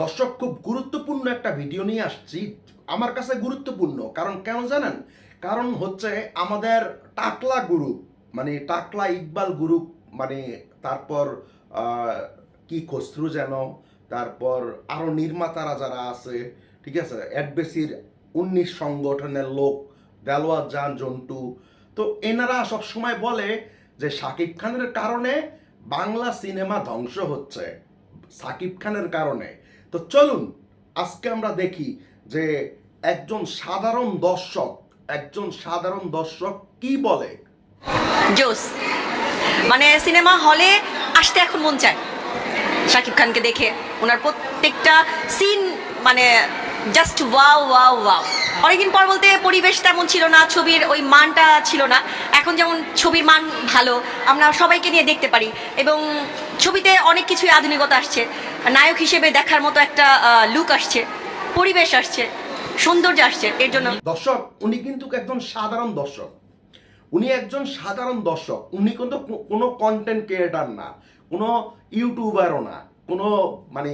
দর্শক, খুব গুরুত্বপূর্ণ একটা ভিডিও নিয়ে আসছি। আমার কাছে গুরুত্বপূর্ণ। কারণ কেন জানেন? কারণ হচ্ছে আমাদের টাকলা গ্রুপ মানে টাকলা ইকবাল গ্রুপ মানে তারপর কি খসরু যেন, তারপর আরও নির্মাতারা যারা আছে, ঠিক আছে? অ্যাডবেসির উনিশ সংগঠনের লোক দেলোয়ার জান, জন্টু। তো এনারা সব সময় বলে যে শাকিব খানের কারণে বাংলা সিনেমা ধ্বংস হচ্ছে। সাকিব খানের কারণে। তো চলুন, আজকে আমরা দেখি যে একজন সাধারণ দর্শক, একজন সাধারণ দর্শক কি বলে? জোস। মানে সিনেমা হলে আসতে এখন মন চায়। শাকিব খানকে দেখে ওনার প্রত্যেকটা সিন মানে জাস্ট ওয়াও ওয়াও ওয়াও অনেকদিন পর বলতে পরিবেশ তেমন ছিল না, ছবির ওই মানটা ছিল না। এখন যেমন ছবির মান ভালো, আমরা সবাইকে নিয়ে দেখতে পারি। এবং ছবিতে অনেক কিছুই আধুনিকতা আসছে। নায়ক হিসেবে দেখার মতো একটা লুক আসছে। পরিবেশ আসছে। সৌন্দর্য আসছে এর জন্য। দর্শক, উনি কিন্তু একজন সাধারণ দর্শক। উনি একজন সাধারণ দর্শক। উনি কিন্তু কোনো কন্টেন্ট ক্রিয়েটার না। কোনো ইউটিউবারও না। কোনো মানে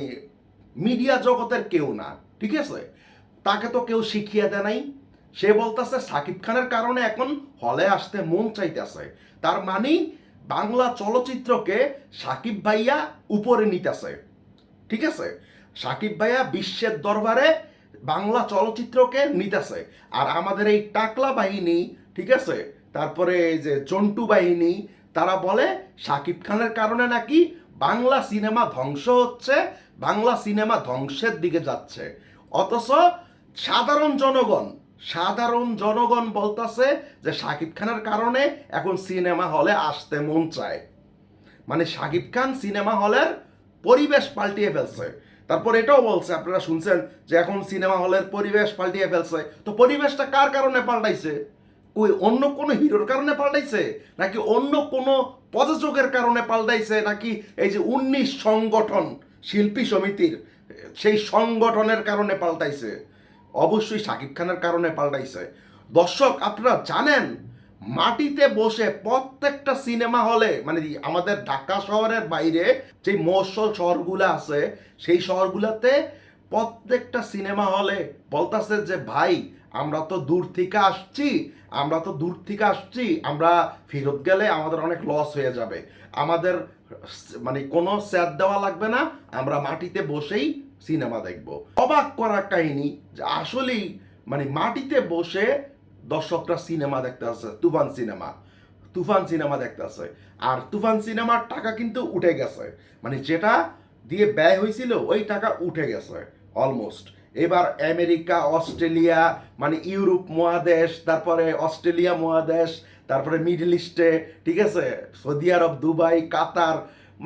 মিডিয়া জগতের কেউ না। ঠিক আছে? তাকে তো কেউ শিখিয়ে দেয় নাই। সে বলতেছে, সাকিব খানের কারণে এখন হলে আসতে মন চাইতেছে। তার মানে বাংলা চলচ্চিত্রকে সাকিব ভাইয়া উপরে নিতেছে। ঠিক আছে? সাকিব ভাইয়া বিশ্বের দরবারে বাংলা চলচ্চিত্রকে নিতেছে। আর আমাদের এই টাকলা বাহিনী, ঠিক আছে? তারপরে এই যে চন্টু বাহিনী, তারা বলে সাকিব খানের কারণে নাকি বাংলা সিনেমা ধ্বংস হচ্ছে, বাংলা সিনেমা ধ্বংসের দিকে যাচ্ছে। অথচ সাধারণ জনগণ সাধারণ জনগণ বলতাছে যে সাকিব খানের কারণে এখন সিনেমা হলে আসতে মন চায়। মানে শাকিব খান সিনেমা হলের পরিবেশ পাল্টিয়ে ফেলছে। তারপর এটাও বলছে, আপনারা শুনছেন যে এখন সিনেমা হলের পরিবেশ পাল্টিয়ে ফেলছে। তো পরিবেশটা কার কারণে পাল্টাইছে? ওই অন্য কোনো হিরোর কারণে পাল্টাইছে? নাকি অন্য কোনো প্রযোজকের কারণে পাল্টাইছে? নাকি এই যে উনিশ সংগঠন, শিল্পী সমিতির, সেই সংগঠনের কারণে পাল্টাইছে? অবশ্যই শাকিব খানের কারণে পাল্টাইছে। দর্শক, আপনারা জানেন, মাটিতে বসে প্রত্যেকটা সিনেমা হলে মানে আমাদের ঢাকা শহরের বাইরে যে মফস্বল শহরগুলো আছে, সেই শহরগুলোতে প্রত্যেকটা সিনেমা হলে বলতাছে যে, ভাই, আমরা তো দূর থেকে আসছি, আমরা তো দূর থেকে আসছি, আমরা ফেরত গেলে আমাদের অনেক লস হয়ে যাবে। আমাদের মানে কোনো স্যাদ দেওয়া লাগবে না, আমরা মাটিতে বসেই সিনেমা দেখব অবাক করার কাহিনী, যে আসলেই মানে মাটিতে বসে দর্শকরা সিনেমা দেখতে আসে, তুফান সিনেমা। তুফান সিনেমা দেখতে আসে। আর তুফান সিনেমার টাকা কিন্তু উঠে গেছে। মানে যেটা দিয়ে ব্যয় হয়েছিল, ওই টাকা উঠে গেছে অলমোস্ট এবার আমেরিকা, অস্ট্রেলিয়া মানে ইউরোপ মহাদেশ, তারপরে অস্ট্রেলিয়া মহাদেশ, তারপরে মিডল ইস্টে, ঠিক আছে? সৌদি আরব, দুবাই, কাতার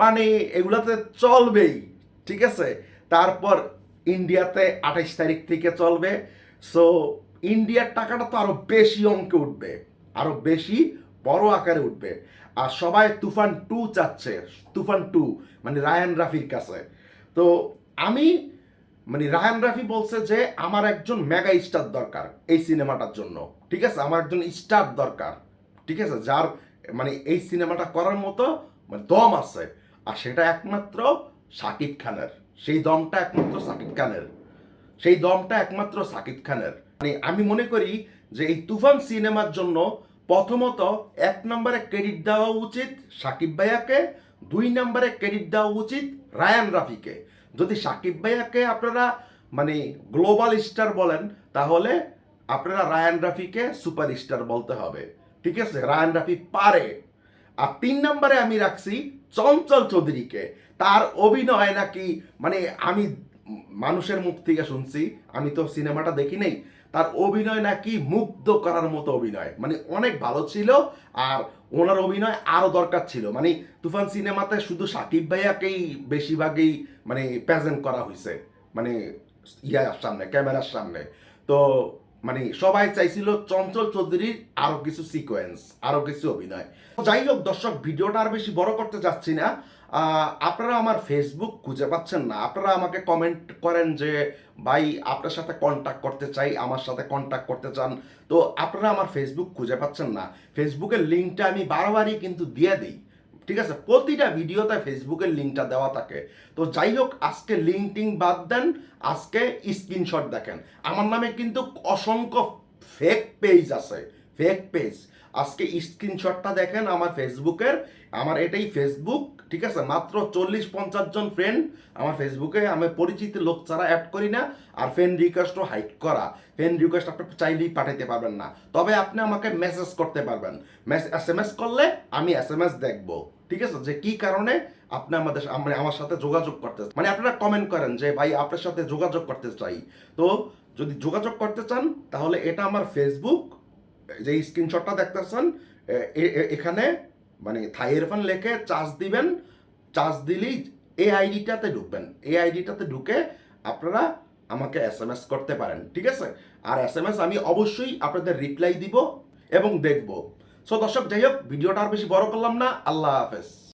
মানে এগুলাতে চলবেই, ঠিক আছে? তারপর ইন্ডিয়াতে আঠাইশ তারিখ থেকে চলবে। সো ইন্ডিয়ার টাকাটা তো আরও বেশি অঙ্কে উঠবে, আরও বেশি বড় আকারে উঠবে। আর সবাই তুফান টু চাচ্ছে, তুফান টু মানে রায়ান রাফির কাছে। তো আমি মানে রায়ান রাফি বলছে যে, আমার একজন মেগা স্টার দরকার এই সিনেমাটার জন্য, ঠিক আছে? আমার একজন স্টার দরকার, ঠিক আছে? যার মানে এই সিনেমাটা করার মতো মানে দম আছে। আর সেটা একমাত্র সাকিব খানের। সেই দমটা একমাত্র সাকিব খানের। সেই দমটা একমাত্র সাকিব খানের। মানে আমি মনে করি যে এই তুফান সিনেমার জন্য প্রথমত এক নম্বরে ক্রেডিট দেওয়া উচিত সাকিব ভাইয়াকে, দুই নম্বরে ক্রেডিট দেওয়া উচিত রায়ান রাফিকে। যদি সাকিব ভাইয়াকে আপনারা মানে গ্লোবাল স্টার বলেন, তাহলে আপনারা রায়ান রাফিকে সুপার স্টার বলতে হবে। ঠিক আছে? রায়ান রাফি পারে। আর তিন নম্বরে আমি রাখছি চঞ্চল চৌধুরীকে। তার অভিনয় নাকি মানে আমি মানুষের মুখ থেকে শুনছি, আমি তো সিনেমাটা দেখি নাই, তার অভিনয় নাকি মুগ্ধ করার মতো অভিনয়। মানে অনেক ভালো ছিল আর ওনার অভিনয় আরও দরকার ছিল। মানে তুফান সিনেমাতে শুধু সাকিব ভাইয়াকেই বেশিরভাগই মানে প্রেজেন্ট করা হয়েছে মানে ইয়ার সামনে, ক্যামেরার সামনে। তো মানে সবাই চাইছিল চঞ্চল চৌধুরীর আরও কিছু সিকোয়েন্স আরও কিছু অভিনয়। যাই হোক দর্শক, ভিডিওটা আর বেশি বড় করতে যাচ্ছি না। আপনারা আমার ফেসবুক খুঁজে পাচ্ছেন না। আপনারা আমাকে কমেন্ট করেন যে, ভাই, আপনার সাথে কন্ট্যাক্ট করতে চাই, আমার সাথে কন্ট্যাক্ট করতে চান। তো আপনারা আমার ফেসবুক খুঁজে পাচ্ছেন না। ফেসবুকের লিঙ্কটা আমি বারবারই কিন্তু দিয়ে দিই। ঠিক আছে? প্রতিটা ভিডিওতে ফেসবুকের লিঙ্কটা দেওয়া থাকে। তো যাই হোক, আজকে লিঙ্ক টিঙ্ক বাদ দেন, আজকে স্ক্রিনশট দেখেন। আমার নামে কিন্তু অসংখ্য ফেক পেজ আছে ফেক পেজ আজকে স্ক্রিনশটটা দেখেন আমার ফেসবুকের। আমার এটাই ফেসবুক, ঠিক আছে? মাত্র চল্লিশ পঞ্চাশ জন ফ্রেন্ড আমার ফেসবুকে। আমি পরিচিত লোক ছাড়া অ্যাড করি না। আর ফ্রেন্ড রিকোয়েস্টও হাইড করা। ফ্রেন্ড রিকোয়েস্ট আপনি চাইলেই পাঠাতে পারবেন না। তবে আপনি আমাকে মেসেজ করতে পারবেন। এস এম এস করলে আমি এস এম এস দেখব। ঠিক আছে? যে কি কারণে আপনি আমাদের মানে আমার সাথে যোগাযোগ করতে মানে আপনারা কমেন্ট করেন যে, ভাই, আপনার সাথে যোগাযোগ করতে চাই। তো যদি যোগাযোগ করতে চান, তাহলে এটা আমার ফেসবুক যে স্ক্রিনশটটা দেখতেছেন এখানে মানে থাই এরফান লেখে চার্জ দিবেন। চার্জ দিলেই এই আইডিটাতে ঢুকবেন। এই আইডিটাতে ঢুকে আপনারা আমাকে এস এম এস করতে পারেন। ঠিক আছে? আর এস এম এস আমি অবশ্যই আপনাদের রিপ্লাই দিব এবং দেখব। সো দর্শক যাই হোক ভিডিওটা আর বেশি বড় করলাম না। আল্লাহ হাফেজ।